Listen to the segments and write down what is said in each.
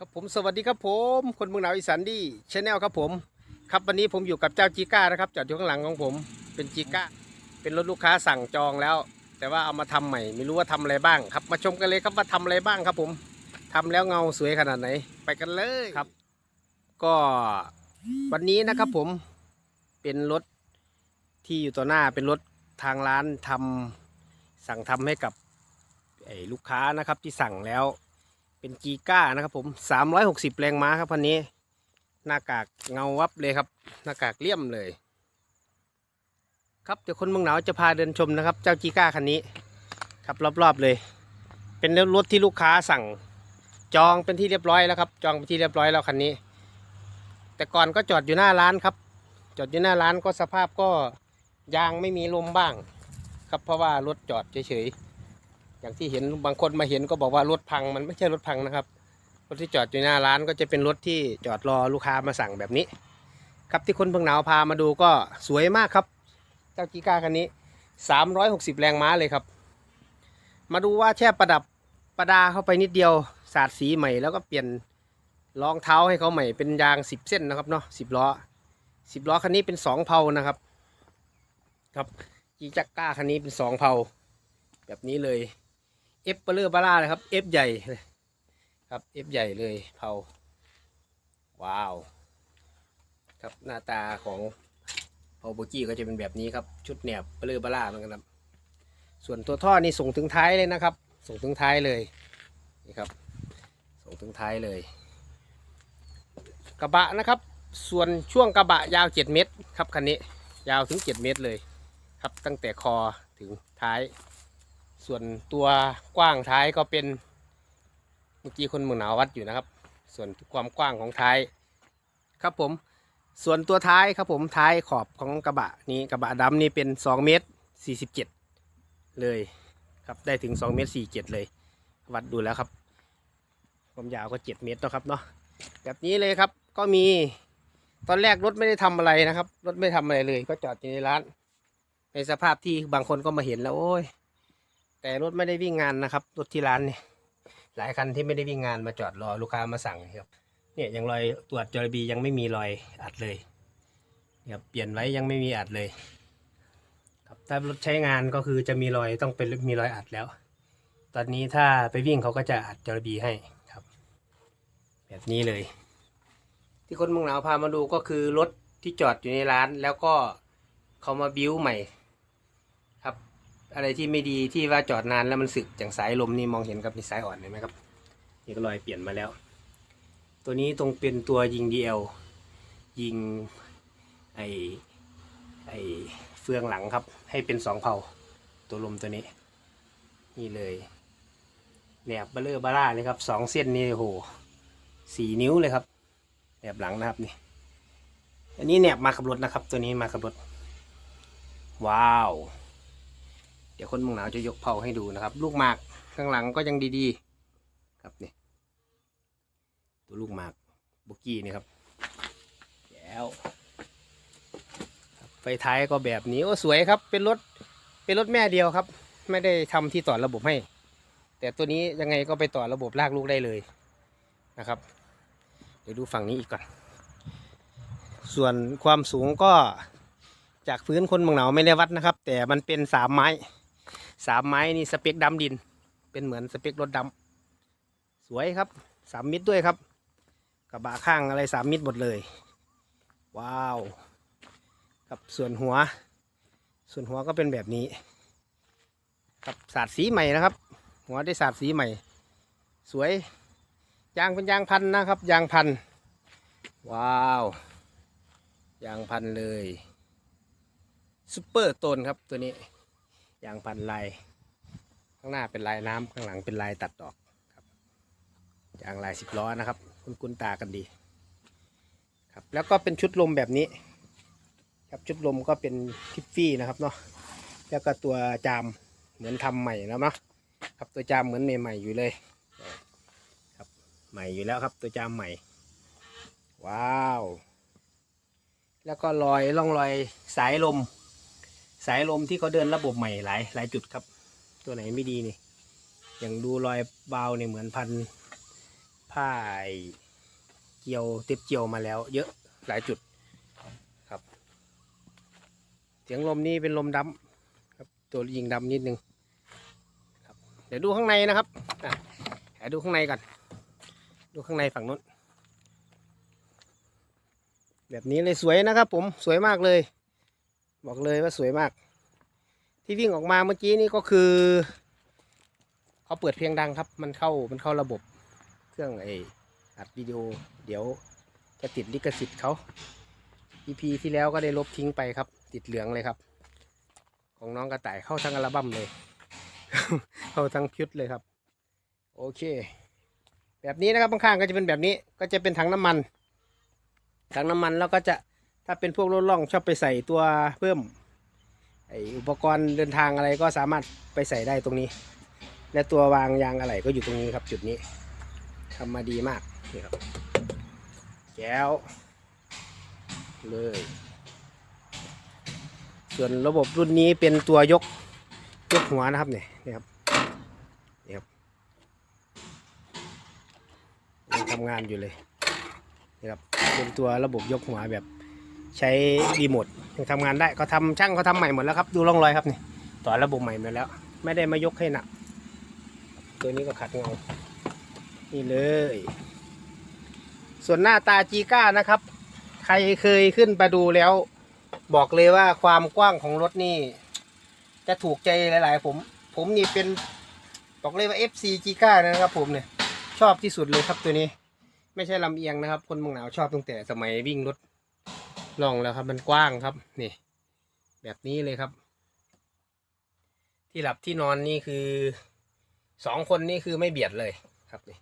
ครับผมสวัสดีครับผม คนเมืองหนาวอีสานดีชาแนลครับผม ครับวันนี้ผมอยู่กับเจ้าจีก้านะครับจอดอยู่ข้างหลังของผมเป็นจีก้าเป็นรถลูกค้าสั่งจองแล้ว แต่ว่าเอามาทำใหม่ไม่รู้ว่าทำอะไรบ้างครับ มาชมกันเลยครับว่าทำอะไรบ้างครับผมทำแล้วเงาสวยขนาดไหน ไปกันเลยครับ ก็วันนี้นะครับผมเป็นรถที่อยู่ต่อหน้าเป็นรถทางร้านทำสั่งทำให้กับไอ้ลูกค้านะครับที่สั่งแล้ว เป็นจีก้านะครับผม360แรงม้าครับคันนี้ หน้ากากเงาวับเลยครับ หน้ากากเลี่ยมเลย ครับเดี๋ยวคนเมืองหนาวจะพาเดินชมนะครับ เจ้าจีก้าคันนี้ครับรอบๆเลย เป็นรถที่ลูกค้าสั่งจองเป็นที่เรียบร้อยแล้วครับ จองเป็นที่เรียบร้อยแล้วคันนี้ แต่ก่อนก็จอดอยู่หน้าร้านครับ จอดอยู่หน้าร้านก็สภาพก็ยางไม่มีลมบ้าง ครับเพราะว่ารถจอดเฉยๆ อย่างที่เห็นบางคนมาเห็นก็บอกว่ารถพังมันไม่ใช่รถพังนะครับรถที่จอดอยู่หน้าร้านก็จะเป็นรถที่จอดรอลูกค้ามาสั่งแบบนี้ ครับที่คนเพิ่งหนาวพามาดูก็สวยมากครับ เจ้ากีก้าคันนี้ 360 แรงม้าเลยครับ มาดูว่าแช่ประดับประดาเข้าไปนิดเดียวสาดสีใหม่แล้วก็เปลี่ยนรองเท้าให้เขาใหม่เป็นยาง 10 เส้นนะครับเนาะ10 ล้อ 10 ล้อคันนี้เป็น 2 เพานะครับ ครับจีจักก้าคันนี้เป็น 2 เพาแบบนี้เลย อฟเปอร์บาร่าเลยครับเอฟใหญ่เลยครับเอฟใหญ่เลยเผาว้าว ครับหน้าตาของเผาโบกี้ก็จะเป็นแบบนี้ครับ ชุดแหนบเปอร์บาร่าเหมือนกันครับ ส่วนตัวท่อนี่ส่งถึงท้ายเลยนะครับ ส่งถึงท้ายเลยนี่ครับ ส่งถึงท้ายเลย กระบะนะครับ ส่วนช่วงกระบะยาว 7 เมตรครับคันนี้ยาวถึง 7 เมตรเลยครับตั้งแต่คอถึงท้าย ส่วนตัวกว้างท้ายก็เป็นเมื่อกี้คนเมืองหนาววัดอยู่นะครับ ส่วนความกว้างของท้าย ครับผม ส่วนตัวท้ายครับผมท้ายขอบของกระบะนี้กระบะดำนี่เป็น2เมตร47 เลยครับได้ถึง2เมตร47 เลย วัดดูแล้วครับความยาวก็ 7 เมตรนะครับเนาะแบบนี้เลยครับก็มีตอนแรกรถไม่ได้ทำอะไรนะครับ รถไม่ทำอะไรเลย ก็จอดอยู่ในร้าน ในสภาพที่บางคนก็มาเห็นแล้วโอ้ย แต่รถไม่ได้วิ่งงานนะครับ รถที่ร้านนี่หลายคันที่ไม่ได้วิ่งงานมาจอดรอลูกค้ามาสั่งครับเนี่ยยังรอยตรวจจรบียังไม่มีรอยอัดเลยครับเปลี่ยนไว้ยังไม่มีอัดเลย ครับถ้ารถใช้งานก็คือจะมีรอยต้องเป็นมีรอยอัดแล้ว ตอนนี้ถ้าไปวิ่งเขาก็จะอัดจรบีให้ครับ แบบนี้เลย ที่คนเมึงหนาวพามาดูก็คือรถที่จอดอยู่ในร้านแล้วก็เขามาบิ้วใหม่ อะไรที่ไม่ดีที่ว่าจอดนานแล้วมันสึกอย่างสายลมนี่มองเห็นครับมีสายอ่อนเห็นไหมครับนี่ก็รอยเปลี่ยนมาแล้ว ตัวนี้ตรงเป็นตัวยิง DL ยิงไอไอเฟืองหลังครับ ให้เป็นสองเผาตัวลมตัวนี้ นี่เลยแหนบเบลเลอร์บาร่าเลยครับสองเส้นนี่โอ้โหสี่นิ้วเลยครับแหนบหลังนะครับนี่อันนี้แหนบมากับรถนะครับ ตัวนี้มากับรถ ว้าว เดี๋ยวคนเมืองหนาวจะยกเผาให้ดูนะครับ ลูกหมากข้างหลังก็ยังดีๆ ครับนี่ตัวลูกหมากบุกี้นี่ครับแล้วไฟท้ายก็แบบนี้โอ้สวยครับ เป็นรถเป็นรถแม่เดียวครับ ไม่ได้ทำที่ต่อระบบให้ แต่ตัวนี้ยังไงก็ไปต่อระบบลากลูกได้เลยนะครับ เดี๋ยวดูฝั่งนี้อีกก่อน ส่วนความสูงก็จากพื้นคนเมืองหนาวไม่ได้วัดนะครับ แต่มันเป็นสามไม้ สามไม้นี่สเปคดำดิน เป็นเหมือนสเปครถดำสวยครับสามมิตรด้วยครับ กระบะข้างอะไรสามมิตรหมดเลย ว้าวครับส่วนหัว ส่วนหัวก็เป็นแบบนี้ครับสาดสีใหม่นะครับ หัวได้สาดสีใหม่ สวยยางเป็นยางพันนะครับ ยางพัน ว้าว ยางพันเลยซูเปอร์โตนครับตัวนี้ ยางพันลายข้างหน้าเป็นลายน้ำข้างหลังเป็นลายตัดดอกครับยางลายสิบล้อนะครับ คุณคุณตากันดี ครับ แล้วก็เป็นชุดลมแบบนี้ ครับชุดลมก็เป็นทิฟฟี่นะครับเนาะแล้วก็ตัวจามเหมือนทำใหม่แล้วเนาะครับตัวจามเหมือนใหม่ๆอยู่เลยครับใหม่อยู่แล้วครับตัวจามใหม่ ว้าว แล้วก็รอยร่องรอยสายลม สายลมที่เขาเดินระบบใหม่หลายหลายจุดครับ ตัวไหนไม่ดีนี่อย่างดูรอยเบาเนี่ยเหมือนพันผ้าเกี่ยวเต็บเกี่ยวมาแล้ว เยอะหลายจุดครับ เสียงลมนี่เป็นลมดำครับ ตัวยิงดำนิดนึงครับ เดี๋ยวดูข้างในนะครับอะเดี๋ยวดูข้างในก่อนดูข้างในฝั่งนู้นแบบนี้เลยสวยนะครับผมสวยมากเลย บอกเลยว่าสวยมาก ที่วิ่งออกมาเมื่อกี้นี่ก็คือเขาเปิดเพลงดังครับ มันเข้ามันเข้าระบบเครื่องไออัดวิดีโอ เดี๋ยวจะติดลิขสิทธิ์เขา EP ที่แล้วก็ได้ลบทิ้งไปครับ ติดเหลืองเลยครับ ของน้องกระต่ายเข้าทั้งอัลบั้มเลย เข้าทั้งพิดเลยครับ โอเค แบบนี้นะครับข้างๆก็จะเป็นแบบนี้ก็จะเป็นถังน้ำมันถังน้ำมันแล้วก็จะ ถ้าเป็นพวกรถล่องชอบไปใส่ตัวเพิ่มไออุปกรณ์เดินทางอะไรก็สามารถไปใส่ได้ตรงนี้ และตัววางยางอะไรก็อยู่ตรงนี้ครับ จุดนี้ทำมาดีมากนี่ครับแก้วเลย ส่วนระบบรุ่นนี้เป็นตัวยกยกหัวนะครับเนี่ยนี่ครับนี่ครับยังทำงานอยู่เลยนะครับเป็นตัวระบบยกหัวแบบ ใช้รีโมทยังทำงานได้เขาทำช่างเขาทำใหม่หมดแล้วครับ ดูร่องรอยครับนี่ต่อระบบใหม่หมดแล้ว ไม่ได้มายกให้หนัก ตัวนี้ก็ขัดเงา นี่เลย ส่วนหน้าตาจีก้านะครับ ใครเคยขึ้นไปดูแล้ว บอกเลยว่าความกว้างของรถนี่ จะถูกใจหลาย ๆ ผม ผมนี่เป็นบอกเลยว่า FC จีก้านะครับ ผมเนี่ยชอบที่สุดเลยครับตัวนี้ ไม่ใช่ลำเอียงนะครับ คนเมืองหนาวชอบตั้งแต่สมัยวิ่งรถ ลองแล้วครับ มันกว้างครับนี่แบบนี้เลยครับ ที่หลับที่นอนนี่คือสองคนนี่คือไม่เบียดเลยครับนี่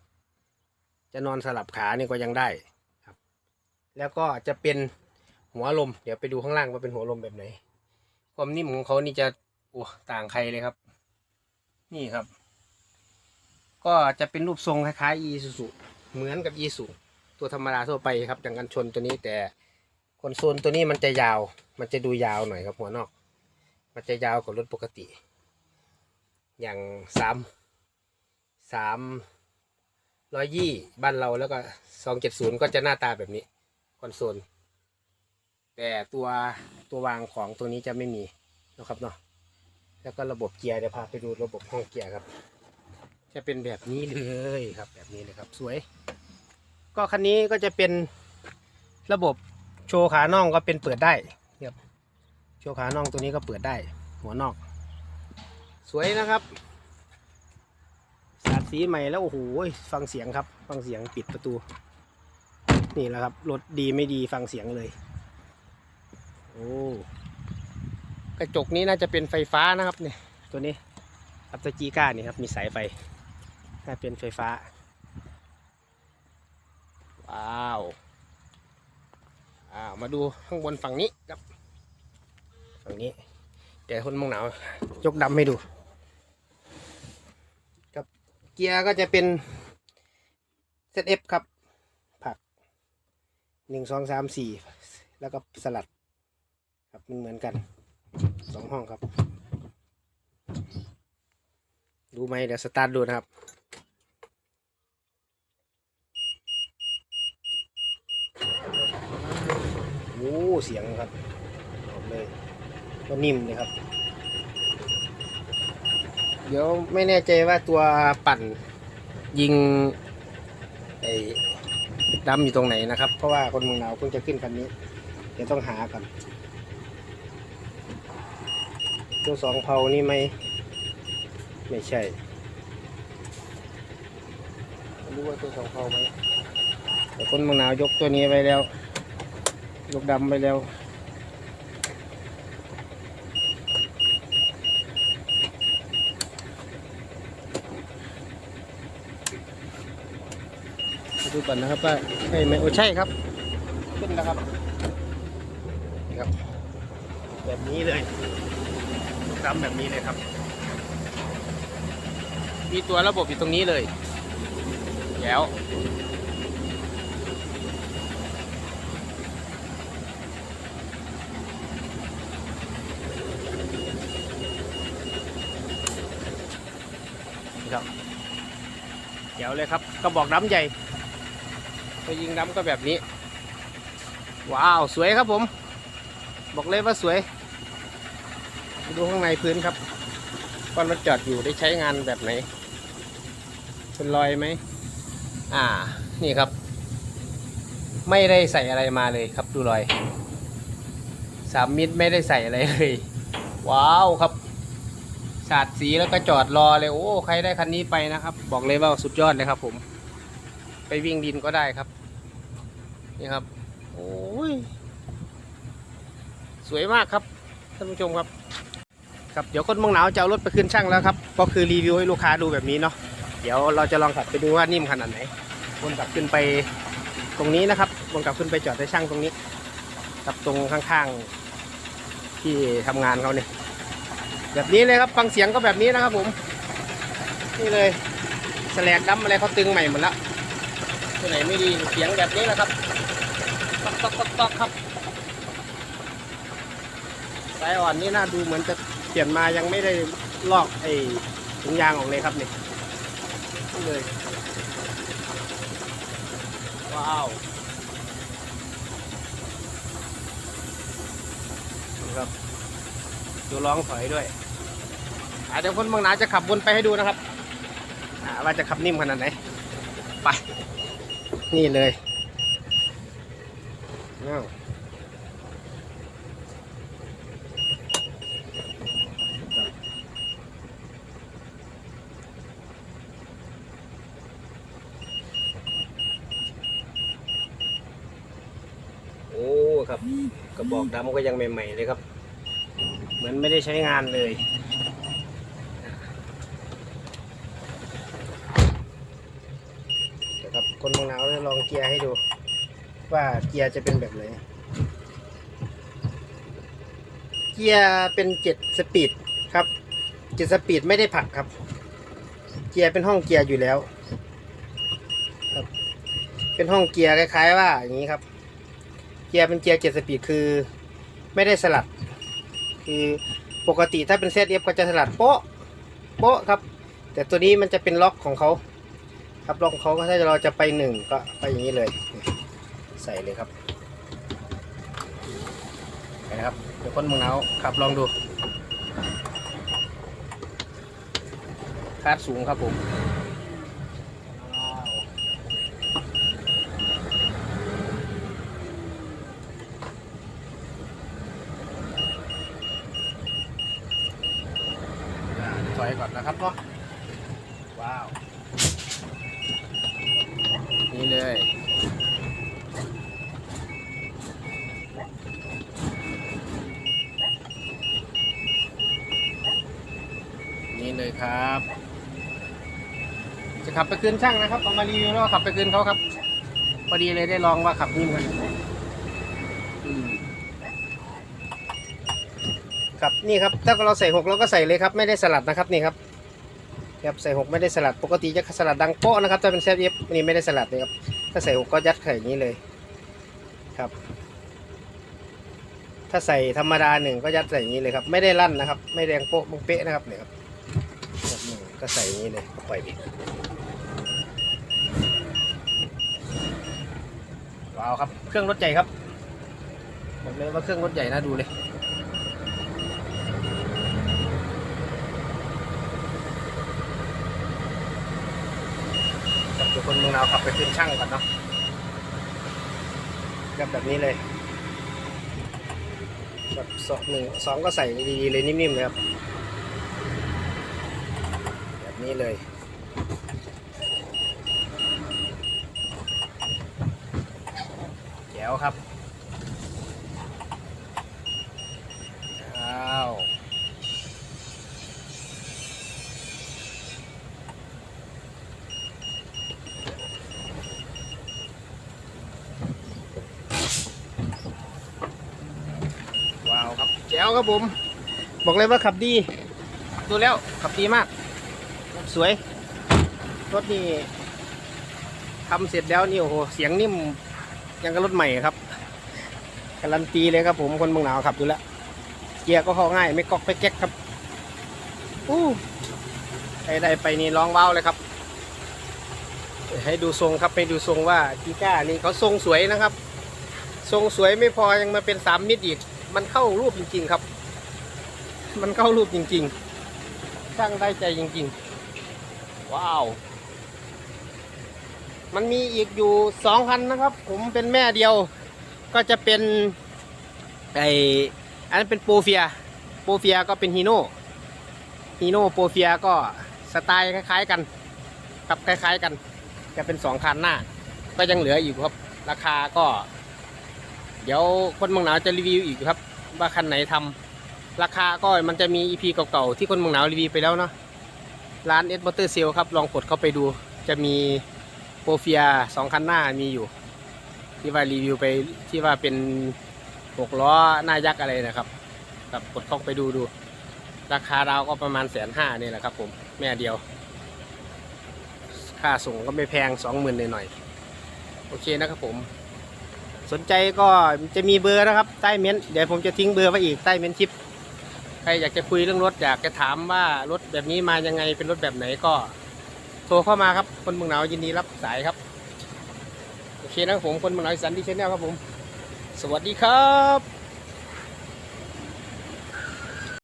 จะนอนสลับขานี่ก็ยังได้ครับ แล้วก็จะเป็นหัวลม เดี๋ยวไปดูข้างล่างว่าเป็นหัวลมแบบไหน ความนิ่มของเขานี่จะโอ้ต่างใครเลยครับ นี่ครับ ก็จะเป็นรูปทรงคล้ายๆอีซูซูเหมือนกับยีสุตัวธรรมดาทั่วไปครับอย่างกันชนตัวนี้แต่ คอนโซลตัวนี้มันจะยาว มันจะดูยาวหน่อยครับหัวนอก มันจะยาวกว่ารถปกติ อย่างสามสามร้อยยี่บ้านเราแล้วก็สองเจ็ดศูนย์ก็จะหน้าตาแบบนี้คอนโซล แต่ตัวตัววางของตัวนี้จะไม่มีนะครับเนาะแล้วก็ระบบเกียร์เดี๋ยวพาไปดูระบบห้องเกียร์ครับ จะเป็นแบบนี้เลยครับ แบบนี้เลยครับ สวย ก็คันนี้ก็จะเป็นระบบ โชว์ขาน่องก็เป็นเปิดได้ครับโชว์ขาน่องตัวนี้ก็เปิดได้ หัวนอก สวยนะครับสาดสีใหม่แล้วโอ้โหฟังเสียงครับฟังเสียงปิดประตู นี่แหละครับรถดีไม่ดีฟังเสียงเลยโอ้กระจกนี้น่าจะเป็นไฟฟ้านะครับเนี่ยตัวนี้อัตจีก้านี่ครับมีสายไฟถ้าเป็นไฟฟ้า ว้าว อ้ามาดูข้างบนฝั่งนี้ครับ ฝั่งนี้เดี๋ยวคนมองหนาวยกดำให้ดู ครับ เกียร์ก็จะเป็นเซตเอฟครับ ผักหนึ่งสองสามสี่แล้วก็สลัด ครับมันเหมือนกันสองห้องครับ ดูไหมเดี๋ยวสตาร์ทดูนะครับ โอ้ เสียงครับบอกเลยก็นิ่มเลยครับ เดี๋ยวไม่แน่ใจว่าตัวปั่นยิงไอ้ดำอยู่ตรงไหนนะครับ เพราะว่าคนเมืองหนาวเพิ่งจะขึ้นคันนี้ เดี๋ยวต้องหากันตัวสองเผานี่ไหมไม่ใช่รู้ว่าตัวสองเผาไหมแต่คนเมืองหนาวยกตัวนี้ไว้แล้ว ยกดำไปแล้วมาดูก่อนนะครับว่าใช่ไหมโอ้ใช่ครับ ขึ้นแล้วครับนี่ครับ แบบนี้เลยดำแบบนี้เลยครับ มีตัวระบบอยู่ตรงนี้เลย แล้ว นี่ครับเดี๋ยวเลยครับกระบอกดำใหญ่ไปยิงดำก็แบบนี้ ว้าว สวยครับผม บอกเลยว่าสวยดูข้างในพื้นครับว่ารถจอดอยู่ได้ใช้งานแบบไหน เป็นรอยไหม อ่า นี่ครับ ไม่ได้ใส่อะไรมาเลยครับดูรอย สามมิตรไม่ได้ใส่อะไรเลย ว้าวครับ สาดสีแล้วก็จอดรอเลยโอ้ใครได้คันนี้ไปนะครับ บอกเลยว่าสุดยอดเลยครับ ผม ไปวิ่งดินก็ได้ครับ นี่ครับ โอ้ยสวยมากครับท่านผู้ชมครับครับเดี๋ยวคนเมืองหนาวจะเอารถไปขึ้นช่างแล้วครับ ก็คือรีวิวให้ลูกค้าดูแบบนี้เนาะเดี๋ยวเราจะลองขับไปดูว่านิ่มขนาดไหนวนกลับขึ้นไปตรงนี้นะครับวนกลับขึ้นไปจอดให้ช่างตรงนี้กับตรงข้างๆ ที่ทำงานเขาเนี่ย แบบนี้เลยครับฟังเสียงก็แบบนี้นะครับผม นี่เลยแสลกดำอะไรเขาตึงใหม่หมดแล้วตัวไหนไม่ดีเสียงแบบนี้แหละครับต๊อกต๊อกตอกตอกครับสายอ่อนนี่น่าดูเหมือนจะเปลี่ยนมายังไม่ได้ลอกไอ้ถุงยางออกเลยครับนี่นี่เลยว้าวนะครับ ดูร้องถอยด้วยอะเดี๋ยวคนบางนาจะขับวนไปให้ดูนะครับว่าจะขับนิ่มขนาดไหนไปนี่เลยอ้าโอ้ครับกระบอกดำก็ยังใหม่ ๆ เลยครับ มือนไม่ได้ใช้งานเลย เดี๋ยวครับคนเมืองหนาวจะลองเกียร์ให้ดู ว่าเกียร์จะเป็นแบบไหน เกียร์เป็นเจ็ดสปีดครับเจ็ดสปีดไม่ได้ผลักครับ เกียร์เป็นห้องเกียร์อยู่แล้วครับ เป็นห้องเกียร์คล้าย ๆ ว่าอย่างนี้ครับ เกียร์เป็นเกียร์เจ็ดสปีดคือ ไม่ได้สลัด คือปกติถ้าเป็นเซตเอฟก็จะสลัดโป๊ะโป๊ะครับ แต่ตัวนี้มันจะเป็นล็อกของเขาครับล็อกของเขาก็ถ้าเราจะไปหนึ่งก็ไปอย่างนี้เลย ใส่เลยครับนะครับเดี๋ยวคนเมืองหนาวขับลองดูคาดสูงครับผม อยก่อนนะครับเนาะว้าว นี่เลย นี่เลยครับ จะขับไปคืนช่างนะครับเอามารีวิวแล้วขับไปคืนเขาครับ พอดีเลยได้ลองว่าขับนิ่มกันอืม ครับนี่ครับถ้าเราใส่หกเราก็ใส่เลยครับไม่ได้สลัดนะครับนี่ครับครับใส่หกไม่ได้สลัดปกติจะสลัดดังโป๊ะนะครับถ้าเป็นแซฟเย็บนี่ไม่ได้สลัดเลยครับถ้าใส่หกก็ยัดไข่นี้เลยครับ ถ้าใส่ธรรมดาหนึ่งก็ยัดใส่นี้เลยครับไม่ได้ลั่นนะครับ ไม่แรงโป๊ะบังเป๊ะนะครับเนี่ยครับแบบนี้ก็ใส่นี้เลยปล่อยบิดว้าวครับเครื่องรถใหญ่ครับบอกเลยว่าเครื่องรถใหญ่น่าดูเลยกับทุก คนเมืองนาวขับไปขึ้นช่างก่อนเนาะแบบแบบนี้เลยแบบสองหนึ่งสองก็ใส่ดีๆเลยนิ่มๆเลยครับ แบบนี้เลย แจ๋วครับ อ้าว ว้าว ครับผม บอกเลยว่าขับดี ดูแล้วขับดีมาก สวย รถนี่ทำเสร็จแล้วนี่โอ้โหเสียงนิ่มยังกับรถใหม่ครับการันตีเลยครับผมคนเมืองหนาวขับดูแล้วเกียร์ก็เข้าง่าย ไม่ก๊อกไม่แก๊กครับอู้ใครได้ไปนี่ร้องว้าวเลยครับ ให้ดูทรงครับให้ดูทรงว่ากีก้านี่เขาทรงสวยนะครับ ทรงสวยไม่พอยังมาเป็นสามมิตรอีก มันเข้ารูปจริง ๆ ครับ มันเข้ารูปจริง ๆ ช่างได้ใจจริง ๆ ว้าว มันมีอีกอยู่สองคันนะครับ ผมเป็นแม่เดียว ก็จะเป็นไออันนั้นเป็นโปรเฟียโปรเฟียก็เป็นฮีโน่ฮีโน่โปรเฟียก็สไตล์คล้าย ๆ กันครับคล้าย ๆ กัน จะเป็นสองคันหน้า ก็ยังเหลืออยู่ครับ ราคาก็ เดี๋ยวคนเมืองหนาวจะรีวิวอีกครับ ว่าคันไหนทำราคาก็มันจะมีอีพีเก่าๆ ที่คนเมืองหนาวรีวิวไปแล้วเนาะร้านเอสมอเตอร์เซลครับ ลองกดเข้าไปดู จะมีโปรเฟียสองคันหน้ามีอยู่ ที่ว่ารีวิวไปที่ว่าเป็นหกล้อหน้ายักษ์อะไรนะครับครับกดเข้าไปดูดู ราคาดาวก็ประมาณแสนห้านี่แหละครับผมแม่เดียว ค่าส่งก็ไม่แพงสองหมื่นหน่อยๆโอเคนะครับผม สนใจก็จะมีเบอร์นะครับใต้เม้นต์เดี๋ยวผมจะทิ้งเบอร์ไว้อีกใต้เม้นต์คลิปใครอยากจะคุยเรื่องรถอยากจะถามว่ารถแบบนี้มายังไงเป็นรถแบบไหนก็ โทรเข้ามาครับคนเมืองหนาวยินดีรับสายครับโอเคนะผมคนเมืองหนาวอีสันดีชแนลครับผม สวัสดีครับ